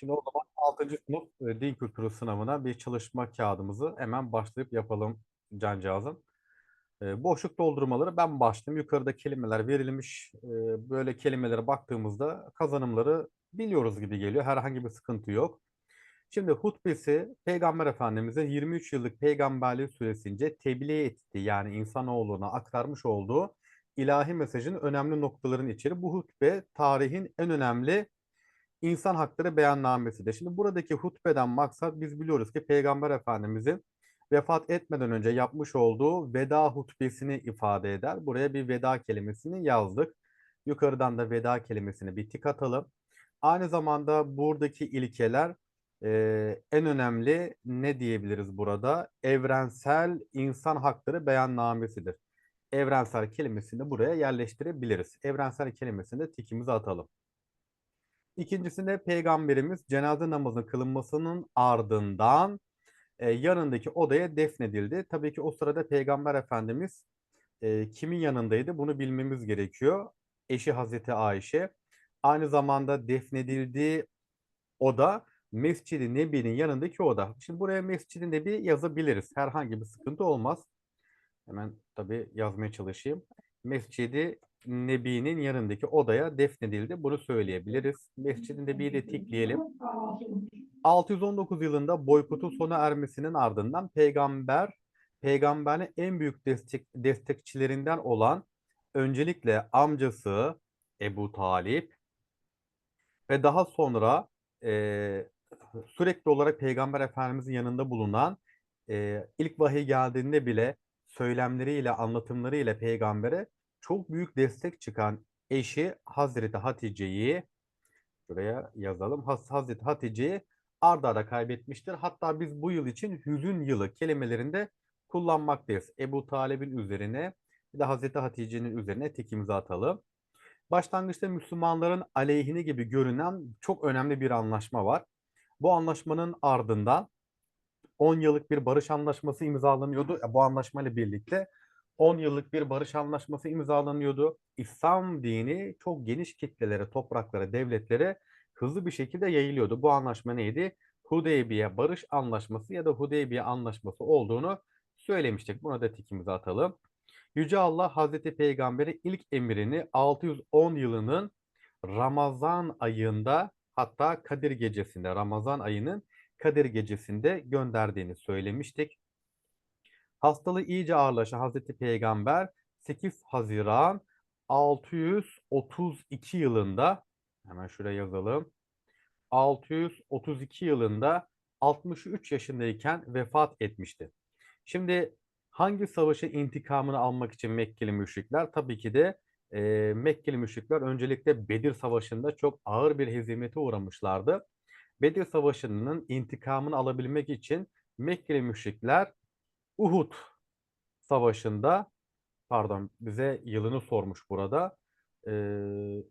Şimdi o zaman 6. sınıf e, din kültürü sınavına bir çalışma kağıdımızı hemen başlayıp yapalım cancağızım. E, boşluk doldurmaları ben başlayayım. Yukarıda kelimeler verilmiş. E, böyle kelimelere baktığımızda kazanımları biliyoruz gibi geliyor. Herhangi bir sıkıntı yok. Şimdi hutbesi Peygamber Efendimiz'in 23 yıllık peygamberliği süresince tebliğ ettiği yani insanoğluna aktarmış olduğu ilahi mesajın önemli noktalarını içeri. Bu hutbe tarihin en önemli insan hakları beyannamesidir. Şimdi buradaki hutbeden maksat biz biliyoruz ki Peygamber Efendimizin vefat etmeden önce yapmış olduğu veda hutbesini ifade eder. Buraya bir veda kelimesini yazdık. Yukarıdan da veda kelimesini bir tik atalım. Aynı zamanda buradaki ilkeler e, en önemli ne diyebiliriz burada? Evrensel insan hakları beyannamesidir. Evrensel kelimesini buraya yerleştirebiliriz. Evrensel kelimesini de tikimizi atalım. İkincisinde peygamberimiz cenaze namazının kılınmasının ardından e, yanındaki odaya defnedildi. Tabii ki o sırada peygamber efendimiz e, kimin yanındaydı bunu bilmemiz gerekiyor. Eşi Hazreti Ayşe. Aynı zamanda defnedildiği oda Mescid-i Nebi'nin yanındaki oda. Şimdi buraya Mescid-i Nebi yazabiliriz. Herhangi bir sıkıntı olmaz. Hemen tabii yazmaya çalışayım. Mescid-i Nebi'nin yanındaki odaya defnedildi. Bunu söyleyebiliriz. Mescid-i Nebi'yi de tikleyelim. 619 yılında boykotun sona ermesinin ardından peygamber, peygamberin en büyük destek, destekçilerinden olan öncelikle amcası Ebu Talip ve daha sonra e, sürekli olarak Peygamber Efendimizin yanında bulunan e, ilk vahiy geldiğinde bile söylemleriyle, anlatımlarıyla peygambere çok büyük destek çıkan eşi Hazreti Hatice'yi şuraya yazalım. Hazreti Hatice'yi arda arda kaybetmiştir. Hatta biz bu yıl için hüzün yılı kelimelerinde kullanmaktayız. Ebu Talib'in üzerine bir de Hazreti Hatice'nin üzerine tek imza atalım. Başlangıçta Müslümanların aleyhine gibi görünen çok önemli bir anlaşma var. Bu anlaşmanın ardından 10 yıllık bir barış anlaşması imzalanıyordu. Bu anlaşmayla birlikte 10 yıllık bir barış anlaşması imzalanıyordu. İslam dini çok geniş kitlelere, topraklara, devletlere hızlı bir şekilde yayılıyordu. Bu anlaşma neydi? Hudeybiye Barış Anlaşması ya da Hudeybiye Anlaşması olduğunu söylemiştik. Buna da tikimizi atalım. Yüce Allah Hazreti Peygamber'e ilk emrini 610 yılının Ramazan ayında hatta Kadir gecesinde Ramazan ayının Kadir gecesinde gönderdiğini söylemiştik. Hastalığı iyice ağırlaşan Hazreti Peygamber 8 Haziran 632 yılında hemen şuraya yazalım. 632 yılında 63 yaşındayken vefat etmişti. Şimdi hangi savaşı intikamını almak için Mekkeli müşrikler? Tabii ki de e, Mekkeli müşrikler öncelikle Bedir Savaşı'nda çok ağır bir hezimete uğramışlardı. Bedir Savaşı'nın intikamını alabilmek için Mekkeli müşrikler Uhud Savaşı'nda pardon bize yılını sormuş burada. Ee,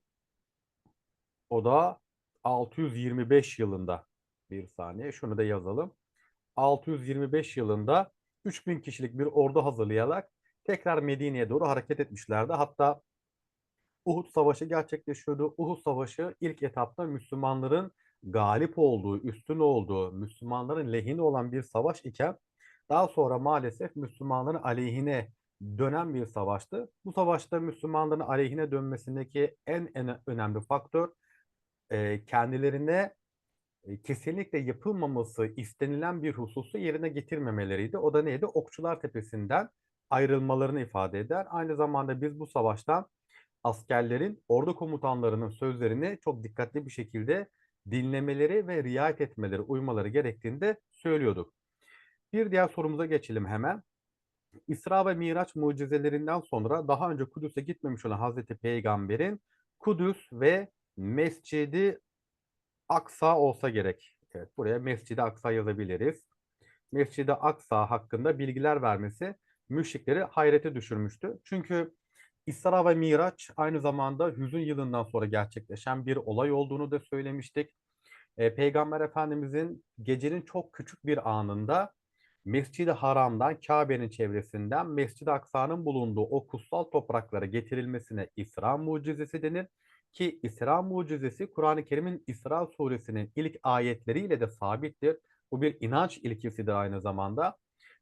o da 625 yılında bir saniye şunu da yazalım. 625 yılında 3000 kişilik bir ordu hazırlayarak tekrar Medine'ye doğru hareket etmişlerdi. Hatta Uhud Savaşı gerçekleşiyordu. Uhud Savaşı ilk etapta Müslümanların galip olduğu, üstün olduğu, Müslümanların lehine olan bir savaş iken daha sonra maalesef Müslümanların aleyhine dönen bir savaştı. Bu savaşta Müslümanların aleyhine dönmesindeki en, en önemli faktör e, kendilerine e, kesinlikle yapılmaması istenilen bir hususu yerine getirmemeleriydi. O da neydi? Okçular Tepesi'nden ayrılmalarını ifade eder. Aynı zamanda biz bu savaştan askerlerin ordu komutanlarının sözlerini çok dikkatli bir şekilde dinlemeleri ve riayet etmeleri, uymaları gerektiğinde söylüyorduk. Bir diğer sorumuza geçelim hemen. İsra ve Miraç mucizelerinden sonra daha önce Kudüs'e gitmemiş olan Hazreti Peygamber'in Kudüs ve Mescidi Aksa olsa gerek. Evet, buraya Mescidi Aksa yazabiliriz. Mescidi Aksa hakkında bilgiler vermesi müşrikleri hayrete düşürmüştü. Çünkü İsra ve Miraç aynı zamanda hüzün yılından sonra gerçekleşen bir olay olduğunu da söylemiştik. E, Peygamber Efendimizin gecenin çok küçük bir anında Mescid-i Haram'dan, Kabe'nin çevresinden Mescid-i Aksa'nın bulunduğu o kutsal topraklara getirilmesine İsra mucizesi denir. Ki İsra mucizesi Kur'an-ı Kerim'in İsra suresinin ilk ayetleriyle de sabittir. Bu bir inanç ilkesidir aynı zamanda.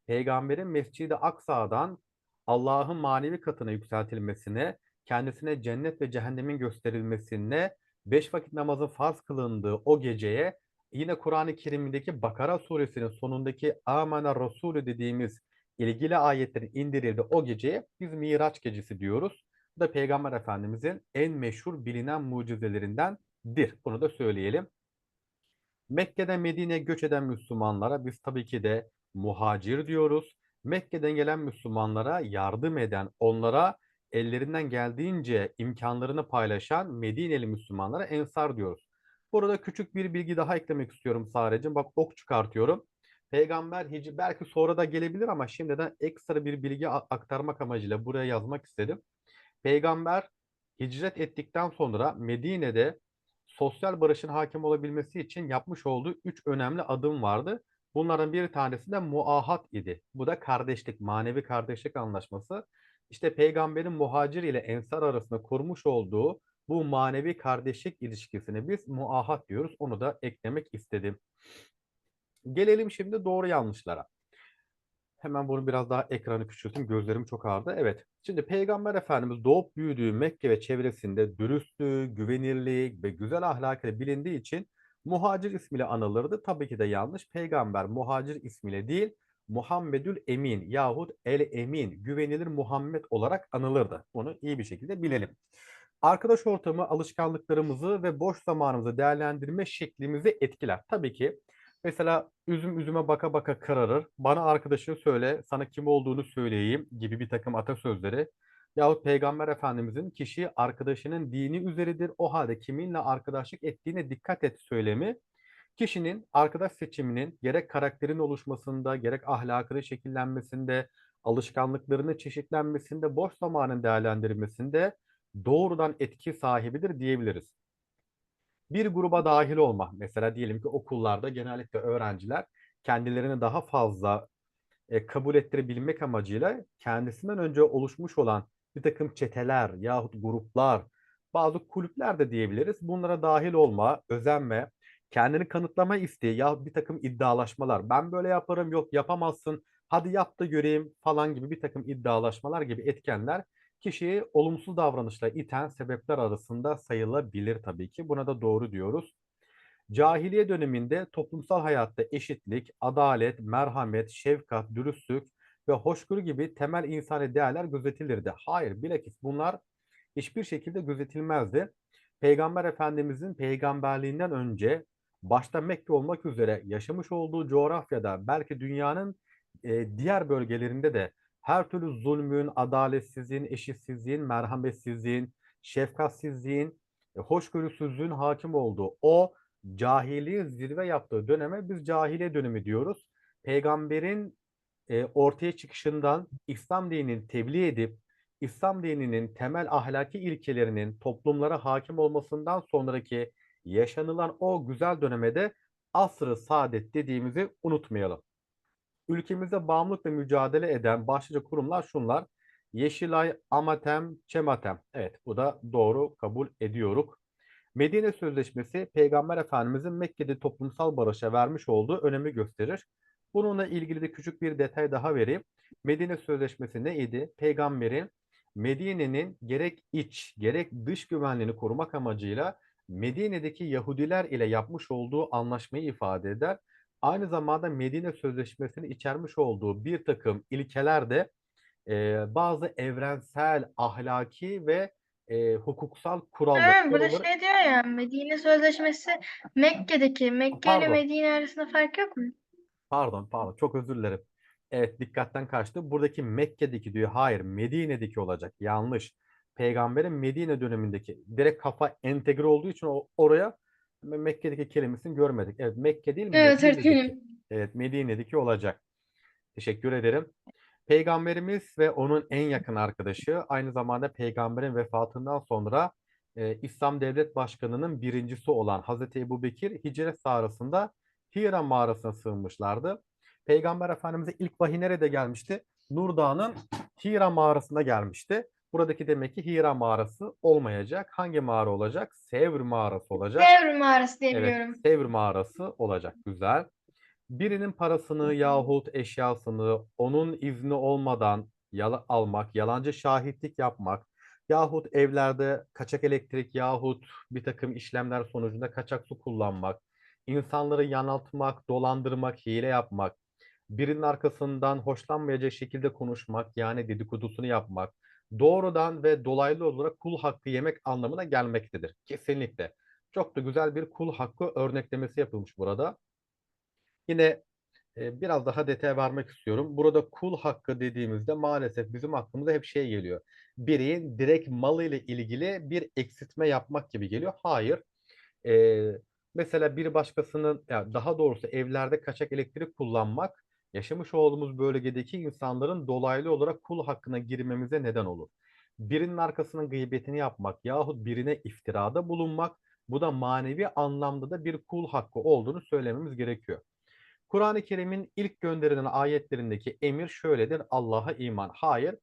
Peygamberin Mescid-i Aksa'dan Allah'ın manevi katına yükseltilmesine, kendisine cennet ve cehennemin gösterilmesine, beş vakit namazın farz kılındığı o geceye yine Kur'an-ı Kerim'deki Bakara suresinin sonundaki Amena Resulü dediğimiz ilgili ayetlerin indirildiği o geceye biz Miraç gecesi diyoruz. Bu da Peygamber Efendimizin en meşhur bilinen mucizelerindendir. Bunu da söyleyelim. Mekke'den Medine'ye göç eden Müslümanlara biz tabii ki de muhacir diyoruz. Mekke'den gelen Müslümanlara yardım eden, onlara ellerinden geldiğince imkanlarını paylaşan Medineli Müslümanlara ensar diyoruz. Burada küçük bir bilgi daha eklemek istiyorum sadece. Bak ok çıkartıyorum. Peygamber hici belki sonra da gelebilir ama şimdiden ekstra bir bilgi aktarmak amacıyla buraya yazmak istedim. Peygamber hicret ettikten sonra Medine'de sosyal barışın hakim olabilmesi için yapmış olduğu üç önemli adım vardı. Bunların bir tanesi de muahat idi. Bu da kardeşlik, manevi kardeşlik anlaşması. İşte peygamberin muhacir ile ensar arasında kurmuş olduğu bu manevi kardeşlik ilişkisini biz muahat diyoruz. Onu da eklemek istedim. Gelelim şimdi doğru yanlışlara. Hemen bunu biraz daha ekranı küçülteyim. Gözlerim çok ağrıdı. Evet. Şimdi Peygamber Efendimiz doğup büyüdüğü Mekke ve çevresinde dürüstlüğü, güvenirliği ve güzel ahlakıyla bilindiği için muhacir ismiyle anılırdı. Tabii ki de yanlış. Peygamber muhacir ismiyle değil, Muhammedül Emin yahut El Emin, güvenilir Muhammed olarak anılırdı. Bunu iyi bir şekilde bilelim. Arkadaş ortamı, alışkanlıklarımızı ve boş zamanımızı değerlendirme şeklimizi etkiler. Tabii ki Mesela üzüm üzüme baka baka kararır. Bana arkadaşını söyle, sana kim olduğunu söyleyeyim gibi bir takım atasözleri. Yahut Peygamber Efendimizin kişi arkadaşının dini üzeridir. O halde kiminle arkadaşlık ettiğine dikkat et söylemi. Kişinin arkadaş seçiminin gerek karakterin oluşmasında, gerek ahlakının şekillenmesinde, alışkanlıklarının çeşitlenmesinde, boş zamanın değerlendirilmesinde doğrudan etki sahibidir diyebiliriz bir gruba dahil olma. Mesela diyelim ki okullarda genellikle öğrenciler kendilerini daha fazla e, kabul ettirebilmek amacıyla kendisinden önce oluşmuş olan bir takım çeteler yahut gruplar, bazı kulüpler de diyebiliriz. Bunlara dahil olma, özenme, kendini kanıtlama isteği yahut bir takım iddialaşmalar. Ben böyle yaparım, yok yapamazsın, hadi yap da göreyim falan gibi bir takım iddialaşmalar gibi etkenler kişiyi olumsuz davranışla iten sebepler arasında sayılabilir tabii ki. Buna da doğru diyoruz. Cahiliye döneminde toplumsal hayatta eşitlik, adalet, merhamet, şefkat, dürüstlük ve hoşgörü gibi temel insani değerler gözetilirdi. Hayır, bilakis bunlar hiçbir şekilde gözetilmezdi. Peygamber Efendimizin peygamberliğinden önce başta Mekke olmak üzere yaşamış olduğu coğrafyada belki dünyanın e, diğer bölgelerinde de her türlü zulmün, adaletsizliğin, eşitsizliğin, merhametsizliğin, şefkatsizliğin, e, hoşgörüsüzlüğün hakim olduğu o cahiliye zirve yaptığı döneme biz cahiliye dönemi diyoruz. Peygamberin e, ortaya çıkışından İslam dinini tebliğ edip İslam dininin temel ahlaki ilkelerinin toplumlara hakim olmasından sonraki yaşanılan o güzel dönemede asr-ı saadet dediğimizi unutmayalım ülkemizde bağımlılıkla mücadele eden başlıca kurumlar şunlar. Yeşilay, Amatem, Çematem. Evet bu da doğru kabul ediyoruz. Medine Sözleşmesi Peygamber Efendimizin Mekke'de toplumsal barışa vermiş olduğu önemi gösterir. Bununla ilgili de küçük bir detay daha vereyim. Medine Sözleşmesi neydi? Peygamberin Medine'nin gerek iç gerek dış güvenliğini korumak amacıyla Medine'deki Yahudiler ile yapmış olduğu anlaşmayı ifade eder aynı zamanda Medine Sözleşmesi'ni içermiş olduğu bir takım ilkeler de e, bazı evrensel, ahlaki ve e, hukuksal kurallar. Evet, burada şey diyor ya Medine Sözleşmesi Mekke'deki Mekke ile Pardon. Medine arasında fark yok mu? Pardon, pardon. Çok özür dilerim. Evet, dikkatten kaçtı. Buradaki Mekke'deki diyor. Hayır, Medine'deki olacak. Yanlış. Peygamberin Medine dönemindeki direkt kafa entegre olduğu için o, oraya Mekke'deki kelimesini görmedik. Evet Mekke değil Evet Medine'deki. Evet Medine'deki olacak. Teşekkür ederim. Peygamberimiz ve onun en yakın arkadaşı aynı zamanda peygamberin vefatından sonra e, İslam Devlet Başkanı'nın birincisi olan Hazreti Ebu Bekir hicret sırasında Hira mağarasına sığınmışlardı. Peygamber Efendimiz'e ilk vahiy nerede gelmişti? Nur Dağı'nın Hira mağarasında gelmişti. Buradaki demek ki Hira mağarası olmayacak. Hangi mağara olacak? Sevr mağarası olacak. Sevr mağarası diye Evet. Sevr mağarası olacak. Güzel. Birinin parasını yahut eşyasını onun izni olmadan yala almak, yalancı şahitlik yapmak yahut evlerde kaçak elektrik yahut bir takım işlemler sonucunda kaçak su kullanmak, insanları yanıltmak, dolandırmak, hile yapmak, birinin arkasından hoşlanmayacak şekilde konuşmak yani dedikodusunu yapmak, doğrudan ve dolaylı olarak kul hakkı yemek anlamına gelmektedir. Kesinlikle. Çok da güzel bir kul hakkı örneklemesi yapılmış burada. Yine e, biraz daha detay vermek istiyorum. Burada kul hakkı dediğimizde maalesef bizim aklımıza hep şey geliyor. Bireyin direkt malı ile ilgili bir eksiltme yapmak gibi geliyor. Hayır. E, mesela bir başkasının, ya daha doğrusu evlerde kaçak elektrik kullanmak yaşamış olduğumuz bölgedeki insanların dolaylı olarak kul hakkına girmemize neden olur. Birinin arkasının gıybetini yapmak yahut birine iftirada bulunmak bu da manevi anlamda da bir kul hakkı olduğunu söylememiz gerekiyor. Kur'an-ı Kerim'in ilk gönderilen ayetlerindeki emir şöyledir. Allah'a iman. Hayır.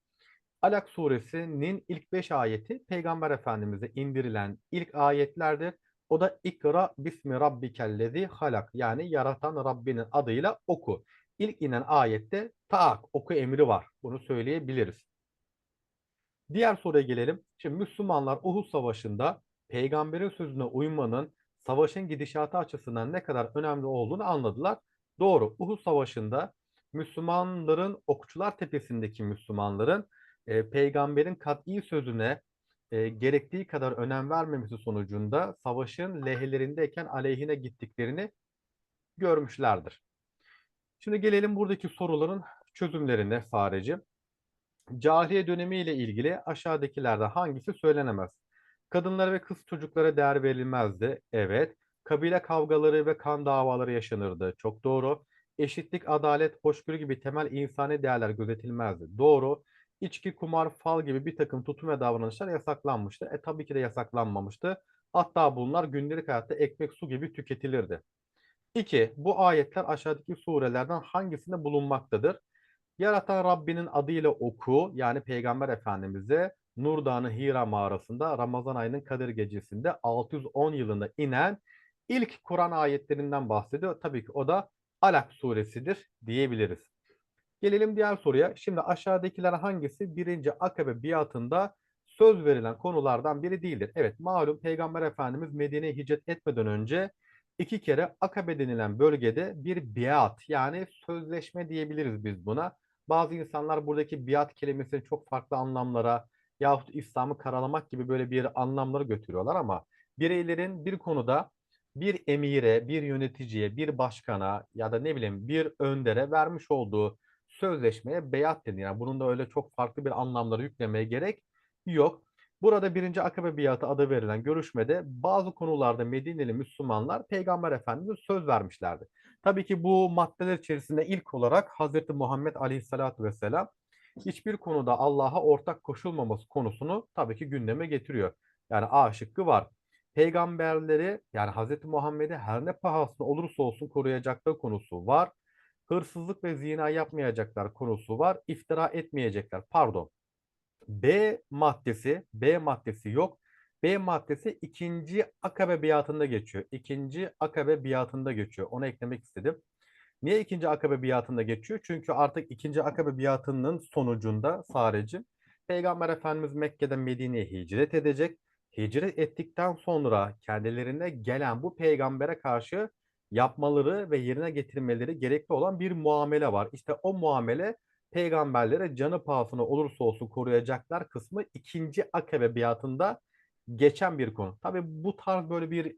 Alak suresinin ilk 5 ayeti Peygamber Efendimiz'e indirilen ilk ayetlerdir. O da İkra bismi rabbikellezi halak yani yaratan Rabbinin adıyla oku. İlk inen ayette taak oku emri var. Bunu söyleyebiliriz. Diğer soruya gelelim. Şimdi Müslümanlar Uhud Savaşı'nda peygamberin sözüne uymanın savaşın gidişatı açısından ne kadar önemli olduğunu anladılar. Doğru. Uhud Savaşı'nda Müslümanların Okçular Tepesi'ndeki Müslümanların e, peygamberin kat'i sözüne e, gerektiği kadar önem vermemesi sonucunda savaşın lehelerindeyken aleyhine gittiklerini görmüşlerdir. Şimdi gelelim buradaki soruların çözümlerine Fareci. Cahiliye dönemi ile ilgili aşağıdakilerden hangisi söylenemez? Kadınlara ve kız çocuklara değer verilmezdi. Evet. Kabile kavgaları ve kan davaları yaşanırdı. Çok doğru. Eşitlik, adalet, hoşgörü gibi temel insani değerler gözetilmezdi. Doğru. İçki, kumar, fal gibi bir takım tutum ve davranışlar yasaklanmıştı. E tabii ki de yasaklanmamıştı. Hatta bunlar gündelik hayatta ekmek, su gibi tüketilirdi. 2. Bu ayetler aşağıdaki surelerden hangisinde bulunmaktadır? Yaratan Rabbinin adıyla oku yani Peygamber Efendimiz'e Nur Dağı'nın Hira mağarasında Ramazan ayının Kadir gecesinde 610 yılında inen ilk Kur'an ayetlerinden bahsediyor. Tabii ki o da Alak suresidir diyebiliriz. Gelelim diğer soruya. Şimdi aşağıdakiler hangisi birinci Akabe biatında söz verilen konulardan biri değildir? Evet malum Peygamber Efendimiz Medine'ye hicret etmeden önce iki kere Akabe denilen bölgede bir biat yani sözleşme diyebiliriz biz buna. Bazı insanlar buradaki biat kelimesini çok farklı anlamlara yahut İslam'ı karalamak gibi böyle bir anlamları götürüyorlar ama bireylerin bir konuda bir emire, bir yöneticiye, bir başkana ya da ne bileyim bir öndere vermiş olduğu sözleşmeye beyat denir. Yani bunun da öyle çok farklı bir anlamları yüklemeye gerek yok. Burada birinci Akabe biatı adı verilen görüşmede bazı konularda Medineli Müslümanlar Peygamber Efendimiz'e söz vermişlerdi. Tabii ki bu maddeler içerisinde ilk olarak Hazreti Muhammed Aleyhisselatü Vesselam hiçbir konuda Allah'a ortak koşulmaması konusunu tabii ki gündeme getiriyor. Yani A şıkkı var. Peygamberleri yani Hazreti Muhammed'i her ne pahasına olursa olsun koruyacakları konusu var. Hırsızlık ve zina yapmayacaklar konusu var. İftira etmeyecekler. Pardon. B maddesi, B maddesi yok. B maddesi ikinci akabe biatında geçiyor. İkinci akabe biatında geçiyor. Onu eklemek istedim. Niye ikinci akabe biatında geçiyor? Çünkü artık ikinci akabe biatının sonucunda sadece Peygamber Efendimiz Mekke'den Medine'ye hicret edecek. Hicret ettikten sonra kendilerine gelen bu peygambere karşı yapmaları ve yerine getirmeleri gerekli olan bir muamele var. İşte o muamele peygamberlere canı pahasına olursa olsun koruyacaklar kısmı ikinci akabe biatında geçen bir konu. Tabii bu tarz böyle bir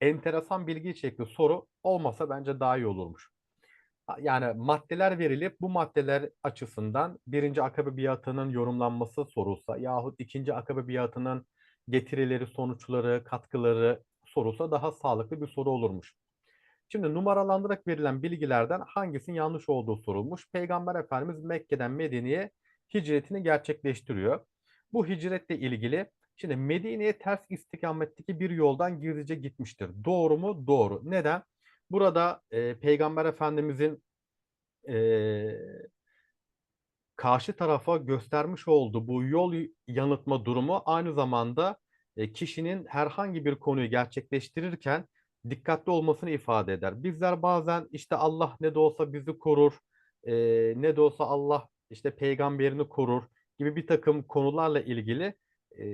enteresan bilgi içerikli soru olmasa bence daha iyi olurmuş. Yani maddeler verilip bu maddeler açısından birinci akabe biatının yorumlanması sorulsa yahut ikinci akabe biatının getirileri, sonuçları, katkıları sorulsa daha sağlıklı bir soru olurmuş. Şimdi numaralandırarak verilen bilgilerden hangisinin yanlış olduğu sorulmuş. Peygamber Efendimiz Mekke'den Medine'ye hicretini gerçekleştiriyor. Bu hicretle ilgili şimdi Medine'ye ters istikametteki bir yoldan gizlice gitmiştir. Doğru mu? Doğru. Neden? Burada e, Peygamber Efendimizin e, karşı tarafa göstermiş olduğu bu yol yanıtma durumu aynı zamanda e, kişinin herhangi bir konuyu gerçekleştirirken dikkatli olmasını ifade eder. Bizler bazen işte Allah ne de olsa bizi korur, e, ne de olsa Allah işte peygamberini korur gibi bir takım konularla ilgili e,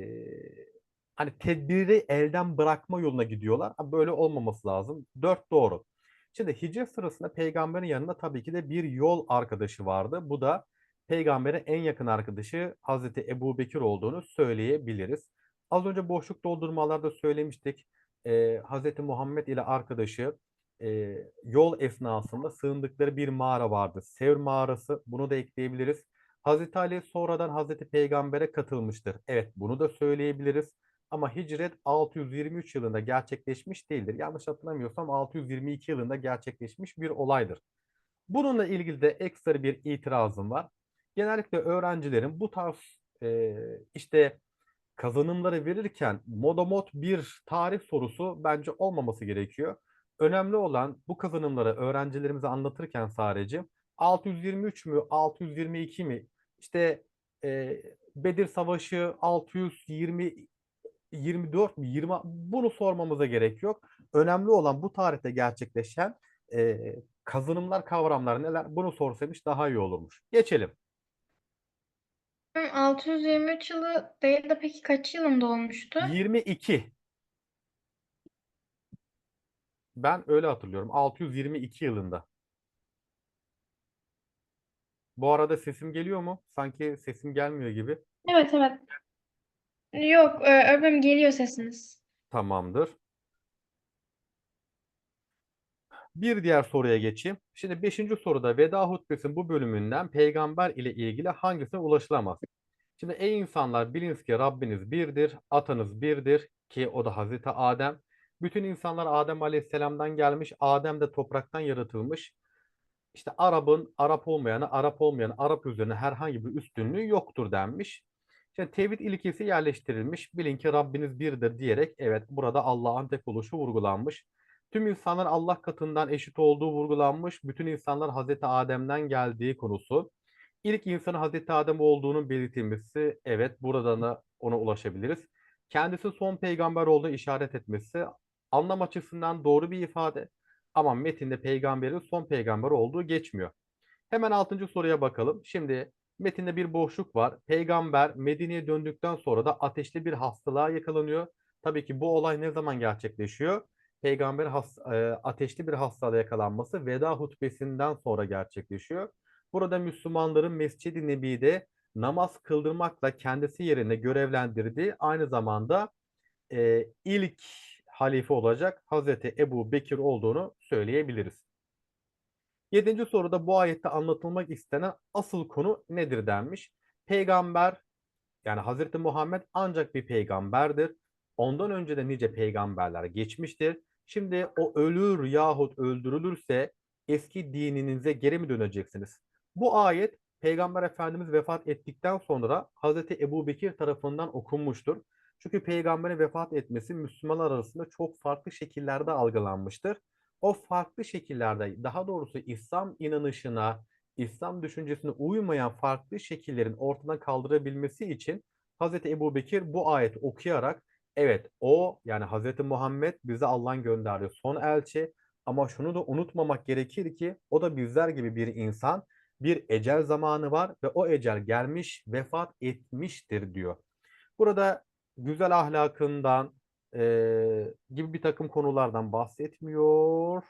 hani tedbiri elden bırakma yoluna gidiyorlar. Böyle olmaması lazım. Dört doğru. Şimdi hicret sırasında peygamberin yanında tabii ki de bir yol arkadaşı vardı. Bu da peygamberin en yakın arkadaşı Hazreti Ebu Bekir olduğunu söyleyebiliriz. Az önce boşluk doldurmalarda söylemiştik. Ee, Hazreti Muhammed ile arkadaşı e, yol esnasında sığındıkları bir mağara vardı. Sevr mağarası bunu da ekleyebiliriz. Hazreti Ali sonradan Hazreti Peygamber'e katılmıştır. Evet bunu da söyleyebiliriz. Ama hicret 623 yılında gerçekleşmiş değildir. Yanlış hatırlamıyorsam 622 yılında gerçekleşmiş bir olaydır. Bununla ilgili de ekstra bir itirazım var. Genellikle öğrencilerin bu tarz e, işte kazanımları verirken modomot bir tarih sorusu bence olmaması gerekiyor. Önemli olan bu kazanımları öğrencilerimize anlatırken sadece 623 mü 622 mi işte e, Bedir Savaşı 620 24 mi 20 bunu sormamıza gerek yok. Önemli olan bu tarihte gerçekleşen e, kazanımlar kavramlar neler bunu sorsaymış daha iyi olurmuş. Geçelim. Hı, 623 yılı değil de peki kaç yılında olmuştu? 22. Ben öyle hatırlıyorum. 622 yılında. Bu arada sesim geliyor mu? Sanki sesim gelmiyor gibi. Evet evet. Yok, e, öğretmenim geliyor sesiniz. Tamamdır. Bir diğer soruya geçeyim. Şimdi beşinci soruda Veda Hutbesi'nin bu bölümünden peygamber ile ilgili hangisine ulaşılamaz? Şimdi ey insanlar biliniz ki Rabbiniz birdir, atanız birdir ki o da Hazreti Adem. Bütün insanlar Adem Aleyhisselam'dan gelmiş, Adem de topraktan yaratılmış. İşte Arap'ın Arap olmayanı, Arap olmayanı Arap üzerine herhangi bir üstünlüğü yoktur denmiş. Şimdi tevhid ilkesi yerleştirilmiş. Bilin ki Rabbiniz birdir diyerek evet burada Allah'ın tek oluşu vurgulanmış. Tüm insanlar Allah katından eşit olduğu vurgulanmış. Bütün insanlar Hazreti Adem'den geldiği konusu. İlk insanın Hazreti Adem olduğunun belirtilmesi evet buradan da ona ulaşabiliriz. Kendisi son peygamber olduğunu işaret etmesi anlam açısından doğru bir ifade. Ama metinde peygamberin son peygamber olduğu geçmiyor. Hemen altıncı soruya bakalım. Şimdi metinde bir boşluk var. Peygamber Medine'ye döndükten sonra da ateşli bir hastalığa yakalanıyor. Tabii ki bu olay ne zaman gerçekleşiyor? Peygamber has, e, ateşli bir hastalığa yakalanması veda hutbesinden sonra gerçekleşiyor. Burada Müslümanların Mescid-i Nebi'de namaz kıldırmakla kendisi yerine görevlendirdiği aynı zamanda e, ilk halife olacak Hazreti Ebu Bekir olduğunu söyleyebiliriz. Yedinci soruda bu ayette anlatılmak istenen asıl konu nedir denmiş. Peygamber yani Hazreti Muhammed ancak bir peygamberdir. Ondan önce de nice peygamberler geçmiştir. Şimdi o ölür yahut öldürülürse eski dininize geri mi döneceksiniz? Bu ayet Peygamber Efendimiz vefat ettikten sonra Hazreti Ebu Bekir tarafından okunmuştur. Çünkü peygamberin vefat etmesi Müslümanlar arasında çok farklı şekillerde algılanmıştır. O farklı şekillerde daha doğrusu İslam inanışına, İslam düşüncesine uymayan farklı şekillerin ortadan kaldırabilmesi için Hazreti Ebu Bekir bu ayeti okuyarak evet o yani Hazreti Muhammed bize Allah'ın gönderdiği son elçi ama şunu da unutmamak gerekir ki o da bizler gibi bir insan bir ecel zamanı var ve o ecel gelmiş vefat etmiştir diyor. Burada güzel ahlakından e, gibi bir takım konulardan bahsetmiyor.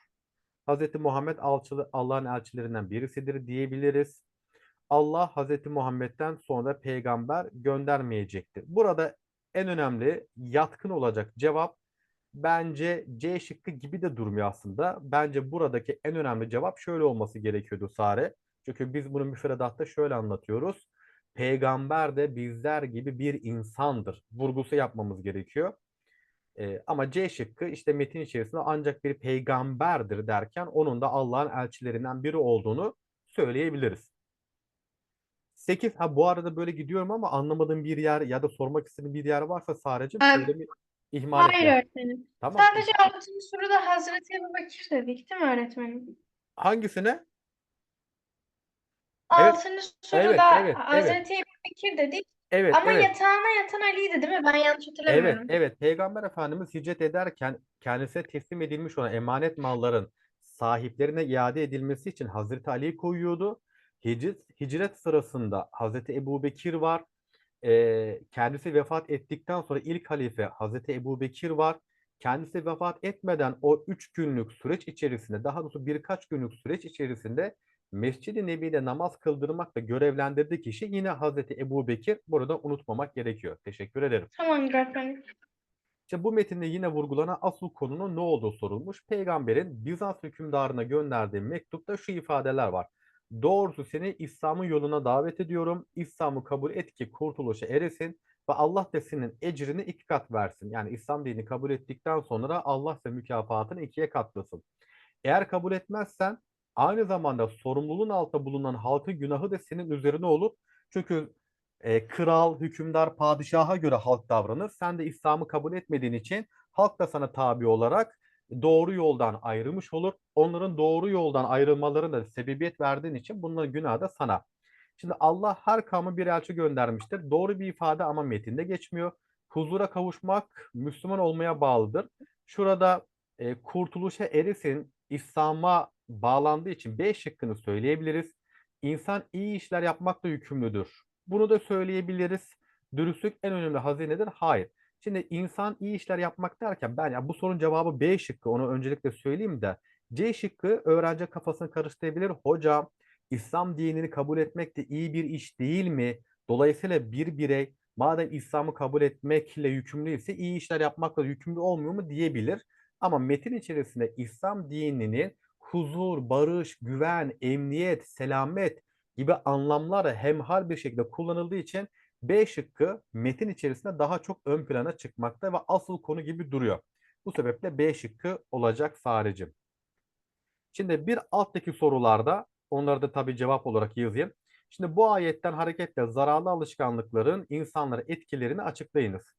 Hazreti Muhammed Allah'ın elçilerinden birisidir diyebiliriz. Allah Hazreti Muhammed'den sonra peygamber göndermeyecektir. Burada en önemli yatkın olacak cevap bence C şıkkı gibi de durmuyor aslında. Bence buradaki en önemli cevap şöyle olması gerekiyordu Sare. Çünkü biz bunu müfredatta şöyle anlatıyoruz. Peygamber de bizler gibi bir insandır. Vurgusu yapmamız gerekiyor. Ee, ama C şıkkı işte metin içerisinde ancak bir peygamberdir derken onun da Allah'ın elçilerinden biri olduğunu söyleyebiliriz. 8. Ha bu arada böyle gidiyorum ama anlamadığım bir yer ya da sormak istediğim bir yer varsa sadece Ee, söylemi ihmal Hayır etme. öğretmenim. Tamam. Sadece altıncı soruda Hazreti Ebu Bekir dedik değil mi öğretmenim? Hangisine? Altıncı soruda evet, evet. Hazreti Ebu Bekir dedik. Evet, Ama evet. yatağına yatan Ali'ydi değil mi? Ben yanlış Evet, hatırlamıyorum. evet. Peygamber Efendimiz hicret ederken kendisine teslim edilmiş olan emanet malların sahiplerine iade edilmesi için Hazreti Ali'yi koyuyordu. Hicret, hicret sırasında Hazreti Ebu Bekir var. Ee, kendisi vefat ettikten sonra ilk halife Hazreti Ebu Bekir var. Kendisi vefat etmeden o üç günlük süreç içerisinde, daha doğrusu birkaç günlük süreç içerisinde Mescid-i Nebi'de namaz kıldırmakla görevlendirdiği kişi yine Hazreti Ebu Bekir. Burada unutmamak gerekiyor. Teşekkür ederim. Tamamdır öğretmenim. İşte bu metinde yine vurgulanan asıl konunun ne olduğu sorulmuş. Peygamberin Bizans hükümdarına gönderdiği mektupta şu ifadeler var. Doğrusu seni İslam'ın yoluna davet ediyorum. İslam'ı kabul et ki kurtuluşa eresin ve Allah da senin ecrini iki kat versin. Yani İslam dinini kabul ettikten sonra Allah da mükafatını ikiye katlasın. Eğer kabul etmezsen aynı zamanda sorumluluğun altında bulunan halkın günahı da senin üzerine olur. Çünkü e, kral, hükümdar, padişaha göre halk davranır. Sen de İslam'ı kabul etmediğin için halk da sana tabi olarak doğru yoldan ayrılmış olur. Onların doğru yoldan ayrılmalarına da sebebiyet verdiğin için bunların günahı da sana. Şimdi Allah her kavme bir elçi göndermiştir. Doğru bir ifade ama metinde geçmiyor. Huzura kavuşmak Müslüman olmaya bağlıdır. Şurada e, kurtuluşa erisin, İslam'a bağlandığı için B şıkkını söyleyebiliriz. İnsan iyi işler yapmakla yükümlüdür. Bunu da söyleyebiliriz. Dürüstlük en önemli hazinedir. Hayır. Şimdi insan iyi işler yapmak derken ben ya bu sorunun cevabı B şıkkı. Onu öncelikle söyleyeyim de C şıkkı öğrenci kafasını karıştırabilir. Hocam İslam dinini kabul etmek de iyi bir iş değil mi? Dolayısıyla bir birey madem İslam'ı kabul etmekle yükümlüyse iyi işler yapmakla yükümlü olmuyor mu diyebilir. Ama metin içerisinde İslam dininin huzur, barış, güven, emniyet, selamet gibi anlamlarla hemhal bir şekilde kullanıldığı için B şıkkı metin içerisinde daha çok ön plana çıkmakta ve asıl konu gibi duruyor. Bu sebeple B şıkkı olacak Sarecim. Şimdi bir alttaki sorularda onları da tabii cevap olarak yazayım. Şimdi bu ayetten hareketle zararlı alışkanlıkların insanlara etkilerini açıklayınız.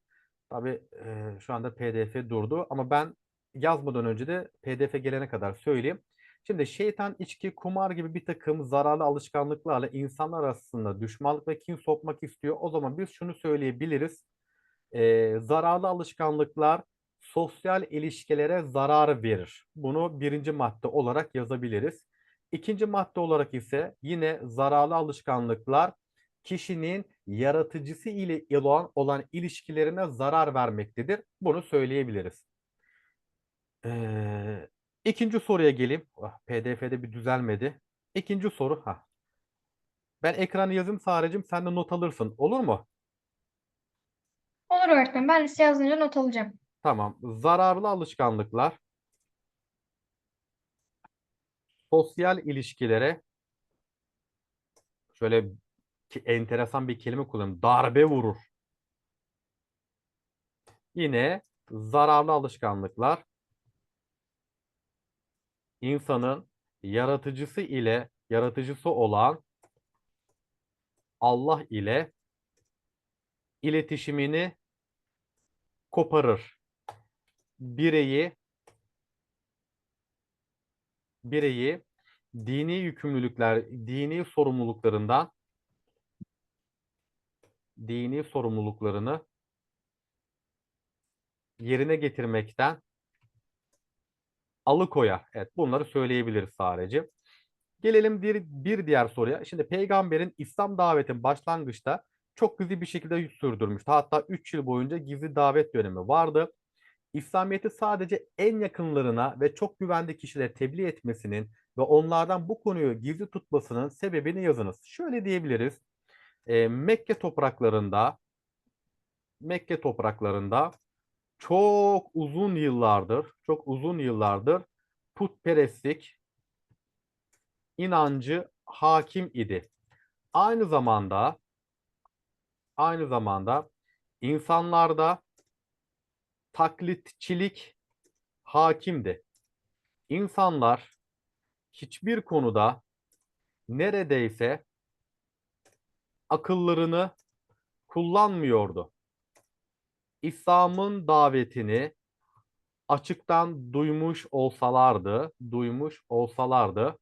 Tabii e, şu anda PDF durdu ama ben yazmadan önce de PDF gelene kadar söyleyeyim. Şimdi şeytan, içki, kumar gibi bir takım zararlı alışkanlıklarla insanlar arasında düşmanlık ve kin sokmak istiyor. O zaman biz şunu söyleyebiliriz. Ee, zararlı alışkanlıklar sosyal ilişkilere zarar verir. Bunu birinci madde olarak yazabiliriz. İkinci madde olarak ise yine zararlı alışkanlıklar kişinin yaratıcısı ile olan, olan ilişkilerine zarar vermektedir. Bunu söyleyebiliriz. Ee, ikinci soruya geleyim. Ah, PDF'de bir düzelmedi. İkinci soru. Ha. Ben ekranı yazayım Sarecim sen de not alırsın. Olur mu? Olur öğretmenim. Ben liste yazınca not alacağım. Tamam. Zararlı alışkanlıklar sosyal ilişkilere şöyle ki enteresan bir kelime kullanayım. Darbe vurur. Yine zararlı alışkanlıklar insanın yaratıcısı ile yaratıcısı olan Allah ile iletişimini koparır. Bireyi bireyi dini yükümlülükler, dini sorumluluklarından dini sorumluluklarını yerine getirmekten alıkoyar. Evet bunları söyleyebiliriz sadece. Gelelim bir, bir diğer soruya. Şimdi peygamberin İslam davetin başlangıçta çok gizli bir şekilde sürdürmüştü. Hatta 3 yıl boyunca gizli davet dönemi vardı. İslamiyet'i sadece en yakınlarına ve çok güvendiği kişilere tebliğ etmesinin ve onlardan bu konuyu gizli tutmasının sebebini yazınız. Şöyle diyebiliriz. E, Mekke topraklarında Mekke topraklarında çok uzun yıllardır, çok uzun yıllardır putperestlik inancı hakim idi. Aynı zamanda aynı zamanda insanlarda taklitçilik hakimdi. İnsanlar hiçbir konuda neredeyse akıllarını kullanmıyordu. İslam'ın davetini açıktan duymuş olsalardı, duymuş olsalardı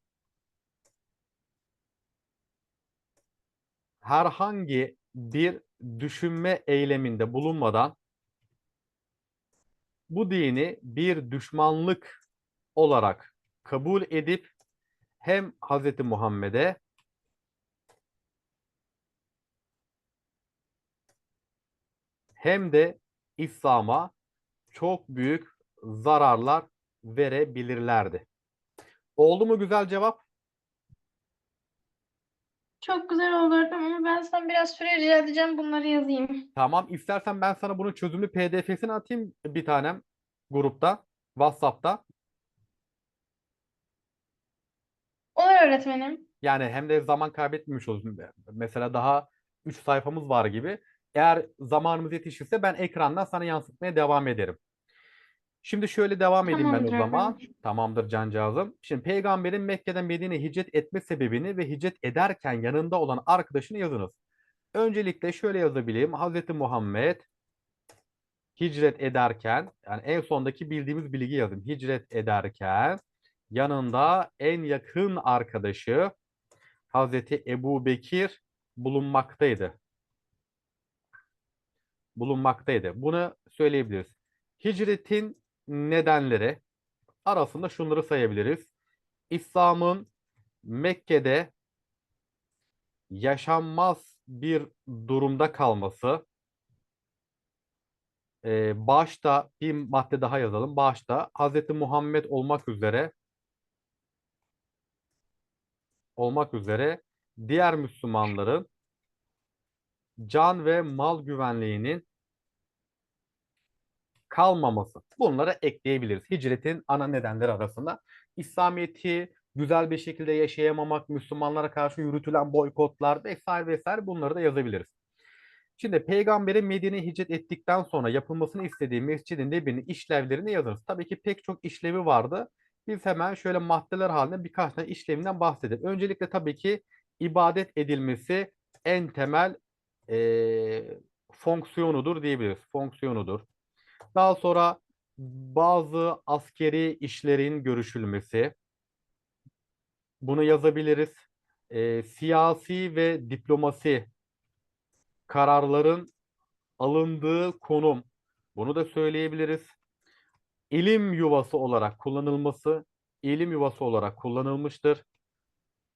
herhangi bir düşünme eyleminde bulunmadan bu dini bir düşmanlık olarak kabul edip hem Hz. Muhammed'e hem de İslam'a çok büyük zararlar verebilirlerdi. Oldu mu güzel cevap? Çok güzel oldu öğretmenim ama ben sana biraz süre rica edeceğim bunları yazayım. Tamam. İstersen ben sana bunun çözümlü PDF'sini atayım bir tanem grupta, WhatsApp'ta. Olur öğretmenim. Yani hem de zaman kaybetmemiş olursun. Mesela daha 3 sayfamız var gibi. Eğer zamanımız yetişirse ben ekrandan sana yansıtmaya devam ederim. Şimdi şöyle devam edeyim ben o Tamamdır zaman. öğretmenim. Tamamdır cancağızım. Şimdi peygamberin Mekke'den Medine'ye hicret etme sebebini ve hicret ederken yanında olan arkadaşını yazınız. Öncelikle şöyle yazabileyim. Hazreti Muhammed hicret ederken yani en sondaki bildiğimiz bilgi yazayım. Hicret ederken yanında en yakın arkadaşı Hazreti Ebu Bekir bulunmaktaydı. Bulunmaktaydı. Bunu söyleyebiliriz. Hicretin nedenleri arasında şunları sayabiliriz. İslam'ın Mekke'de yaşanmaz bir durumda kalması, e, başta bir madde daha yazalım. Başta Hz. Muhammed olmak üzere olmak üzere diğer Müslümanların can ve mal güvenliğinin kalmaması. Bunları ekleyebiliriz. Hicretin ana nedenleri arasında İslamiyet'i güzel bir şekilde yaşayamamak, Müslümanlara karşı yürütülen boykotlar vesaire vesaire bunları da yazabiliriz. Şimdi peygamberin Medine'ye hicret ettikten sonra yapılmasını istediği Mescid-i Nebi'nin işlevlerini yazınız. Tabii ki pek çok işlevi vardı. Biz hemen şöyle maddeler halinde birkaç tane işlevinden bahsedelim. Öncelikle tabii ki ibadet edilmesi en temel eee, fonksiyonudur diyebiliriz. Fonksiyonudur. Daha sonra bazı askeri işlerin görüşülmesi. Bunu yazabiliriz. Eee, siyasi ve diplomasi kararların alındığı konum. Bunu da söyleyebiliriz. İlim yuvası olarak kullanılması, ilim yuvası olarak kullanılmıştır.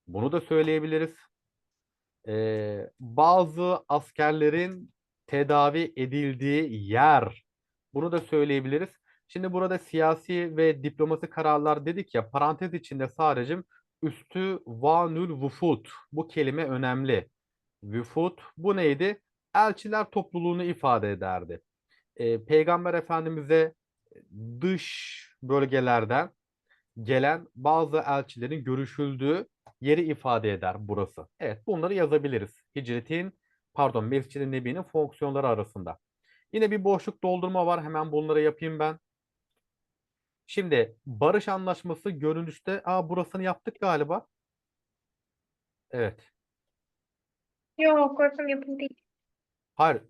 Bunu da söyleyebiliriz. Ee, bazı askerlerin tedavi edildiği yer. Bunu da söyleyebiliriz. Şimdi burada siyasi ve diplomasi kararlar dedik ya parantez içinde sadece üstü vanül vufut. Bu kelime önemli. Vüfut bu neydi? Elçiler topluluğunu ifade ederdi. Ee, Peygamber Efendimiz'e dış bölgelerden gelen bazı elçilerin görüşüldüğü yeri ifade eder burası. Evet bunları yazabiliriz. Hicretin pardon Mescid-i Nebi'nin fonksiyonları arasında. Yine bir boşluk doldurma var. Hemen bunları yapayım ben. Şimdi barış anlaşması görünüşte aa burasını yaptık galiba. Evet. Yok öğretmenim yapıldı değil. Hayır